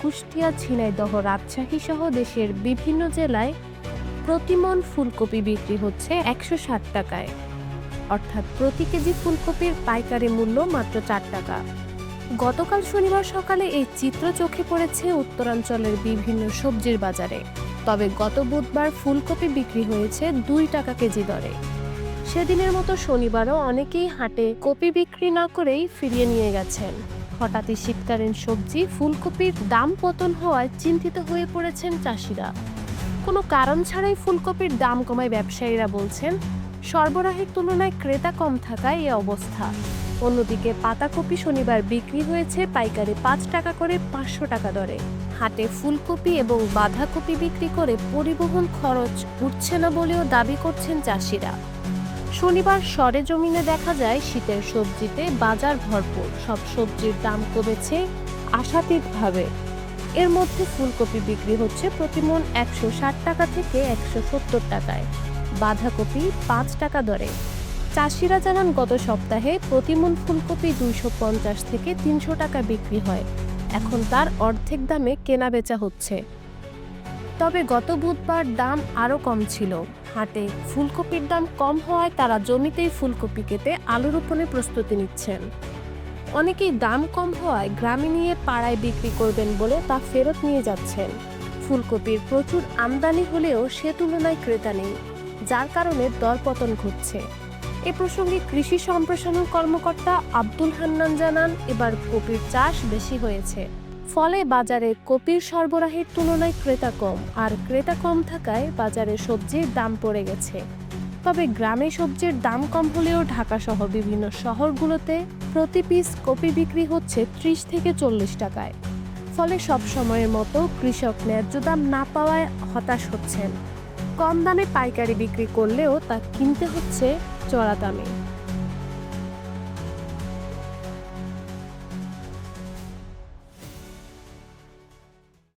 কুষ্টিয়া, ঝিনাইদহ রাজশাহী সহ দেশের বিভিন্ন জেলায় প্রতিমন ফুলকপি বিক্রি হচ্ছে একশো ষাট টাকায়। অর্থাৎ প্রতি কেজি ফুলকপির পাইকারি মূল্য মাত্র চার টাকা। গতকাল শনিবার সকালে এই চিত্র চোখে পড়েছে উত্তরাঞ্চলের বিভিন্ন সবজির বাজারে। তবে গত বুধবার ফুলকপি বিক্রি হয়েছে দুই টাকা কেজি দরে। সেদিনের মতো শনিবারও অনেকেই হাটে কপি বিক্রি না করেই ফিরিয়ে নিয়ে গেছেন। হঠাৎই শীতকালীন সবজি, ফুলকপির দাম পতন হওয়ায় চিন্তিত হয়ে পড়েছেন চাষিরা। কোনো কারণ ছাড়াই ফুলকপির দাম কমায় ব্যবসায়ীরা বলছেন, সরবরাহের তুলনায় ক্রেতা কম থাকায় এ অবস্থা। অন্যদিকে পাতাকপি শনিবার বিক্রি হয়েছে পাইকারি পাঁচ টাকা করে পাঁচশো টাকা দরে। হাটে ফুলকপি এবং বাঁধাকপি বিক্রি করে পরিবহন খরচ উঠছে না বলেও দাবি করছেন চাষিরা। শনিবার সরেজমিনে দেখা যায় শীতের সবজিতে বাজার ভরপুর। সব সবজির দাম কমেছে আশাতীতভাবে। এর মধ্যে ফুলকপি বিক্রি হচ্ছে প্রতিমন একশো ষাট টাকা থেকে একশো সত্তর টাকায়। বাঁধাকপি পাঁচ টাকা দরে। চাষিরা জানান, গত সপ্তাহে প্রতিমন ফুলকপি দুইশো পঞ্চাশ থেকে তিনশো টাকা বিক্রি হয়। এখন তার অর্ধেক দামে কেনা বেচা হচ্ছে। তবে গত বুধবার দাম আরও কম ছিল। হাটে ফুলকপির দাম কম হওয়ায় তারা জমিতেই ফুলকপি কেটে আলু রোপণের প্রস্তুতি নিচ্ছেন। অনেকেই দাম কম হওয়ায় গ্রামে নিয়ে পাড়ায় বিক্রি করবেন বলে তা ফেরত নিয়ে যাচ্ছেন। ফুলকপির প্রচুর আমদানি হলেও সে তুলনায় ক্রেতা নেই, যার কারণে দরপতন ঘটছে। এ প্রসঙ্গে কৃষি সম্প্রসারণ কর্মকর্তা আব্দুল হান্নান জানান, এবার কপির চাষ বেশি হয়েছে। ফলে বাজারে কপির সরবরাহের তুলনায় ক্রেতা কম, আর ক্রেতা কম থাকায় বাজারে সবজির দাম পড়ে গেছে। তবে গ্রামে সবজির দাম কম হলেও ঢাকা সহ বিভিন্ন শহরগুলোতে প্রতি পিস কপি বিক্রি হচ্ছে ত্রিশ থেকে চল্লিশ টাকায়। ফলে সব সময়ের মতো কৃষক ন্যায্য দাম না পাওয়ায় হতাশ হচ্ছেন। কম দামে পাইকারি বিক্রি করলেও তা কিনতে হচ্ছে চড়া দামে।